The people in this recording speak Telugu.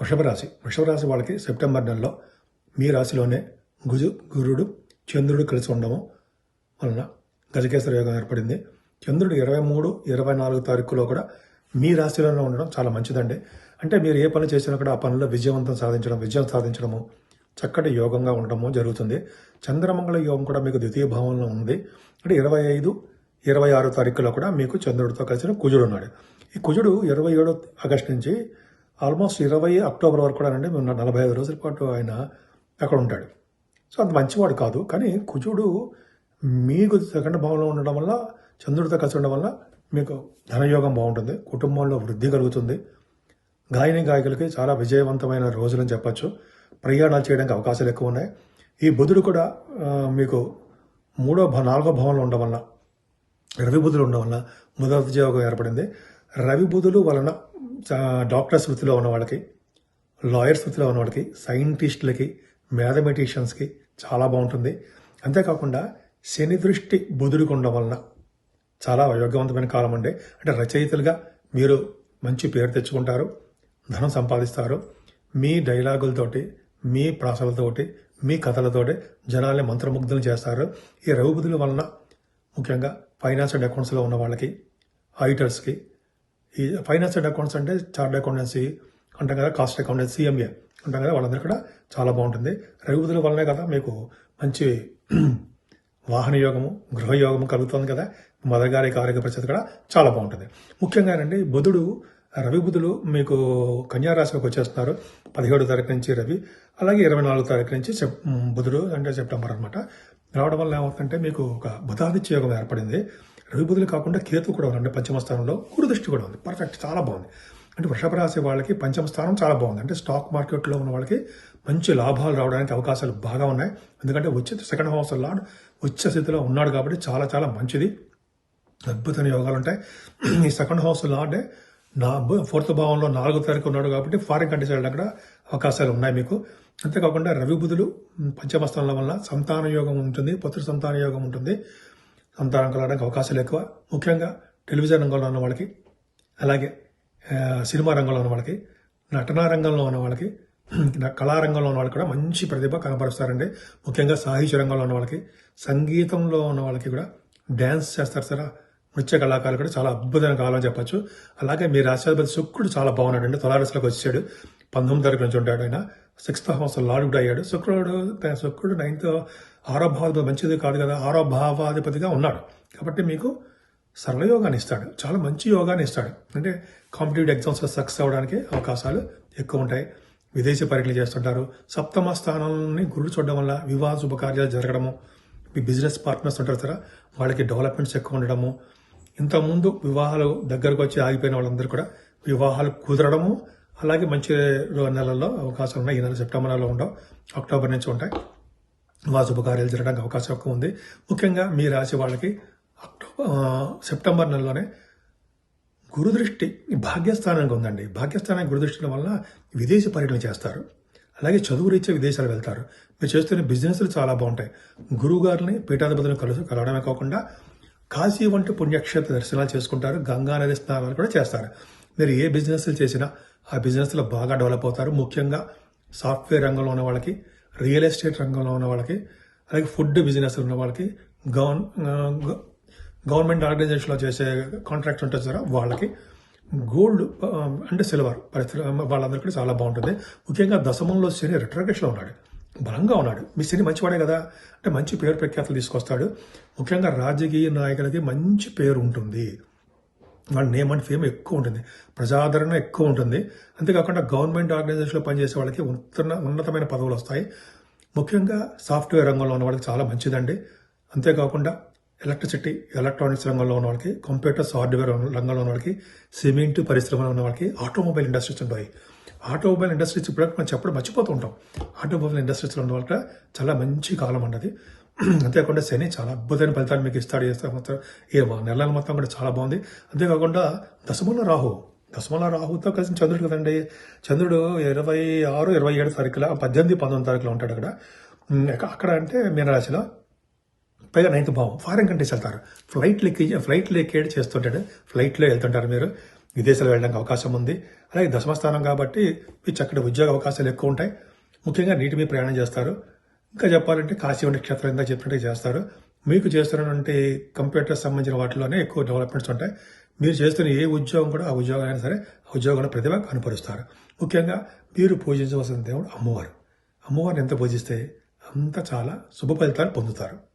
వృషభరాశి వృషభరాశి వాళ్ళకి సెప్టెంబర్ నెలలో మీ రాశిలోనే గుజు గురుడు చంద్రుడు కలిసి ఉండడం వలన గజకేశ్వర యోగం ఏర్పడింది. చంద్రుడు ఇరవై మూడు ఇరవై నాలుగు తారీఖులో కూడా మీ రాశిలోనే ఉండడం చాలా మంచిదండి. అంటే మీరు ఏ పని చేసినా కూడా ఆ పనిలో విజయవంతం సాధించడం విజయం సాధించడము చక్కటి యోగంగా ఉండడము జరుగుతుంది. చంద్రమంగళ యోగం కూడా మీకు ద్వితీయ భావంలో ఉంది. అంటే ఇరవై ఐదు ఇరవై ఆరు తారీఖులో కూడా మీకు చంద్రుడితో కలిసిన కుజుడు ఉన్నాడు. ఈ కుజుడు ఇరవై ఏడో ఆగస్టు నుంచి ఆల్మోస్ట్ ఇరవై అక్టోబర్ వరకు కూడా అండి మేము నలభై ఐదు రోజుల పాటు ఆయన అక్కడ ఉంటాడు. సో అంత మంచివాడు కాదు కానీ కుజుడు మీకు సెకండ్ భావంలో ఉండడం వల్ల చంద్రుడితో కలిసి ఉండడం వల్ల మీకు ధనయోగం బాగుంటుంది కుటుంబంలో వృద్ధి కలుగుతుంది. గాయని గాయకులకి చాలా విజయవంతమైన రోజులని చెప్పచ్చు. ప్రయాణాలు చేయడానికి అవకాశాలు ఎక్కువ ఉన్నాయి. ఈ బుధుడు కూడా మీకు మూడో నాలుగో భావంలో ఉండడం వల్ల రవి బుధులు ఉండడం వల్ల మొదటి ఏర్పడింది. రవి బుధులు వలన డాక్టర్స్ వృత్తిలో ఉన్న వాళ్ళకి లాయర్స్ వృత్తిలో ఉన్న వాళ్ళకి సైంటిస్టులకి మ్యాథమెటిషియన్స్కి చాలా బాగుంటుంది. అంతేకాకుండా శని దృష్టి బుధుడికి వలన చాలా యోగవంతమైన కాలం అండి. అంటే రచయితలుగా మీరు మంచి పేరు తెచ్చుకుంటారు ధనం సంపాదిస్తారు. మీ డైలాగులతోటి మీ ప్రాసలతోటి మీ కథలతోటి జనాల్ని మంత్రముగ్ధులు చేస్తారు. ఈ రవి వలన ముఖ్యంగా ఫైనాన్స్ అండ్ అకౌంట్స్లో ఉన్న వాళ్ళకి ఆడిటర్స్కి ఈ ఫైనాన్స్ అండ్ అకౌంట్స్ అంటే చార్ట్ అకౌంటెన్సీ అంటాం కదా కాస్ట్ అకౌంటెన్సీ సిఎంఏ అంటాం కదా వాళ్ళందరూ కూడా చాలా బాగుంటుంది. రఘుపతుల వల్లనే కదా మీకు మంచి వాహన యోగము గృహయోగము కలుగుతుంది కదా. మదర్ గారికి ఆరోగ్య పరిస్థితి కూడా చాలా బాగుంటుంది. ముఖ్యంగా అండి బుధుడు రవి బుధులు మీకు కన్యారాశిలోకి వచ్చేస్తున్నారు. పదిహేడు తారీఖు నుంచి రవి అలాగే ఇరవై నాలుగు తారీఖు నుంచి సెప్ బుధుడు అంటే సెప్టెంబర్ అనమాట రావడం వల్ల ఏమవుతుందంటే మీకు ఒక బుధాదిత్య యోగం ఏర్పడింది. రవి బుధులు కాకుండా కేతు కూడా ఉంది పంచమ స్థానంలో. గురుదృష్టి కూడా ఉంది. పర్ఫెక్ట్ చాలా బాగుంది. అంటే వృషభ రాశి వాళ్ళకి పంచమ స్థానం చాలా బాగుంది. అంటే స్టాక్ మార్కెట్లో ఉన్న వాళ్ళకి మంచి లాభాలు రావడానికి అవకాశాలు బాగా ఉన్నాయి. ఎందుకంటే వచ్చే సెకండ్ హౌస్ లాడ్ వచ్చే స్థితిలో ఉన్నాడు కాబట్టి చాలా చాలా మంచిది. అద్భుతమైన యోగాలు ఉంటాయి. ఈ సెకండ్ హౌస్ లాడే నా ఫోర్త్ భావంలో నాలుగో తారీఖు ఉన్నాడు కాబట్టి ఫారిన్ కంట్రీస్ వెళ్ళడం కూడా అవకాశాలు ఉన్నాయి మీకు. అంతేకాకుండా రవి బుధులు పంచమస్థానాల పంచమ స్థానం వల్ల సంతాన యోగం ఉంటుంది పుత్ర సంతాన యోగం ఉంటుంది. సంతానం కలగడానికి అవకాశాలు ఎక్కువ. ముఖ్యంగా టెలివిజన్ రంగంలో ఉన్న వాళ్ళకి అలాగే సినిమా రంగంలో ఉన్న వాళ్ళకి నటనా రంగంలో ఉన్న వాళ్ళకి నా- కళారంగంలో ఉన్న వాళ్ళకి కూడా మంచి ప్రతిభ కనపరుస్తారండి. ముఖ్యంగా సాహిత్య రంగంలో ఉన్న వాళ్ళకి సంగీతంలో ఉన్న వాళ్ళకి కూడా డ్యాన్స్ చేస్తారు సరే. నృత్య కళాకారులు కూడా చాలా అద్భుతమైన కాలం చెప్పొచ్చు. అలాగే మీ రాష్ట్రాధిపతి శుక్రుడు చాలా బాగున్నాడు అండి తులారాశిలోకి వచ్చాడు. పంతొమ్మిది తారీఖు నుంచి ఉంటాడు ఆయన. సిక్స్త్ హౌస్ లార్డ్ కూడా అయ్యాడు. శుక్రుడు శుక్రుడు నైన్త్ ఆరోభావాధిపతి మంచిది కాదు కదా ఆరో భావాధిపతిగా ఉన్నాడు. కాబట్టి మీకు సరళయోగాన్ని ఇస్తాడు. చాలా మంచి యోగాన్ని ఇస్తాడు. అంటే కాంపిటేటివ్ ఎగ్జామ్స్లో సక్సెస్ అవ్వడానికి అవకాశాలు ఎక్కువ ఉంటాయి. విదేశీ పర్యటనలు చేస్తుంటారు. సప్తమ స్థానాలని గురుడు చూడడం వల్ల వివాహ శుభకార్యాలు జరగడము మీ బిజినెస్ పార్ట్నర్స్ ఉంటారు కదా వాళ్ళకి డెవలప్మెంట్స్ ఎక్కువ ఉండడము ఇంతకుముందు వివాహాలు దగ్గరకు వచ్చి ఆగిపోయిన వాళ్ళందరూ కూడా వివాహాలు కుదరడము అలాగే మంచి నెలల్లో అవకాశాలు ఉన్నాయి. ఈ నెల సెప్టెంబర్ నెలలో ఉండవు అక్టోబర్ నుంచి ఉంటాయి. మా శుభకార్యాలు జరగడానికి అవకాశం ఎక్కువ ఉంది. ముఖ్యంగా మీ రాశి వాళ్ళకి అక్టోబర్ సెప్టెంబర్ నెలలోనే గురుదృష్టి భాగ్యస్థానానికి ఉందండి. భాగ్యస్థానానికి గురుదృష్టి వల్ల విదేశీ పర్యటన చేస్తారు. అలాగే చదువు రీత్యా విదేశాలు వెళ్తారు. మీరు చేస్తున్న బిజినెస్లు చాలా బాగుంటాయి. గురువు గారిని పీఠాధిపతులను కలుసు కలవడమే కాకుండా కాశీ వంటి పుణ్యక్షేత్ర దర్శనాలు చేసుకుంటారు. గంగా నది స్నానాలు కూడా చేస్తారు. మీరు ఏ బిజినెస్లు చేసినా ఆ బిజినెస్లో బాగా డెవలప్ అవుతారు. ముఖ్యంగా సాఫ్ట్వేర్ రంగంలో ఉన్న వాళ్ళకి రియల్ ఎస్టేట్ రంగంలో ఉన్న వాళ్ళకి అలాగే ఫుడ్ బిజినెస్ ఉన్న వాళ్ళకి గవర్న గవర్నమెంట్ ఆర్గనైజేషన్లో చేసే కాంట్రాక్ట్ ఉంటుంది సార్ వాళ్ళకి గోల్డ్ అంటే సిల్వర్ పరిస్థితి వాళ్ళందరికీ కూడా చాలా బాగుంటుంది. ముఖ్యంగా దశమంలో శని రిట్రగేషన్లో ఉన్నాడు. బలంగా ఉన్నాడు. మీ శని మంచివాడే కదా? అంటే మంచి పేరు ప్రఖ్యాతలు తీసుకొస్తాడు. ముఖ్యంగా రాజకీయ నాయకులకి మంచి పేరు ఉంటుంది. వాళ్ళ నేమ్ అండ్ ఫేమ్ ఎక్కువ ఉంటుంది. ప్రజాదరణ ఎక్కువ ఉంటుంది. అంతేకాకుండా గవర్నమెంట్ ఆర్గనైజేషన్లో పనిచేసే వాళ్ళకి ఉన్నత ఉన్నతమైన పదవులు వస్తాయి. ముఖ్యంగా సాఫ్ట్వేర్ రంగంలో ఉన్న వాళ్ళకి చాలా మంచిదండి. అంతేకాకుండా ఎలక్ట్రిసిటీ ఎలక్ట్రానిక్స్ రంగంలో ఉన్న వాళ్ళకి కంప్యూటర్స్ హార్డ్వేర్ రంగంలో ఉన్న వాళ్ళకి సిమెంట్ పరిశ్రమలో ఉన్న వాళ్ళకి ఆటోమొబైల్ ఇండస్ట్రీస్ ఉంటాయి. ఆటోమొబైల్ ఇండస్ట్రీస్ ఇప్పుడు మనం చెప్పడం మర్చిపోతూ ఉంటాం. ఆటోమొబైల్ ఇండస్ట్రీస్లో ఉన్న వాళ్ళకి చాలా మంచి కాలం అన్నది. అంతేకాకుండా శని చాలా అద్భుతమైన ఫలితాలు మీకు ఇస్తాడు చేస్తాడు మొత్తం ఏ నెలల మొత్తం కూడా చాలా బాగుంది. అంతేకాకుండా దశమంలో రాహు. దశమల రాహుతో కలిసి చంద్రుడు కదండి. చంద్రుడు ఇరవై ఆరు ఇరవై ఏడు తారీఖుల పద్దెనిమిది పంతొమ్మిది తారీఖులో ఉంటాడు అక్కడ. అక్కడ అంటే మీనరాశిలో పైగా నైన్త్ భావం. ఫారిన్ కంట్రీస్ వెళ్తారు. ఫ్లైట్ లెక్కి ఫ్లైట్ లెక్కేడ్ చేస్తుంటాడు. ఫ్లైట్లో వెళ్తుంటారు మీరు. విదేశాలు వెళ్ళడానికి అవకాశం ఉంది. అలాగే దశమస్థానం కాబట్టి మీకు చక్కటి ఉద్యోగ అవకాశాలు ఎక్కువ ఉంటాయి. ముఖ్యంగా నీటి మీద ప్రయాణం చేస్తారు. ఇంకా చెప్పాలంటే కాశీ క్షేత్రం ఇందా చెప్పినట్టు చేస్తారు. మీకు చేస్తున్నటువంటి కంప్యూటర్ సంబంధించిన వాటిలోనే ఎక్కువ డెవలప్మెంట్స్ ఉంటాయి. మీరు చేస్తున్న ఏ ఉద్యోగం కూడా ఆ ఉద్యోగం అయినా సరే ఆ ఉద్యోగంలో ప్రతిభ కనపరుస్తారు. ముఖ్యంగా మీరు పూజించవలసిన దేవుడు అమ్మవారు. అమ్మవారిని ఎంత పూజిస్తే అంత చాలా శుభ ఫలితాలు పొందుతారు.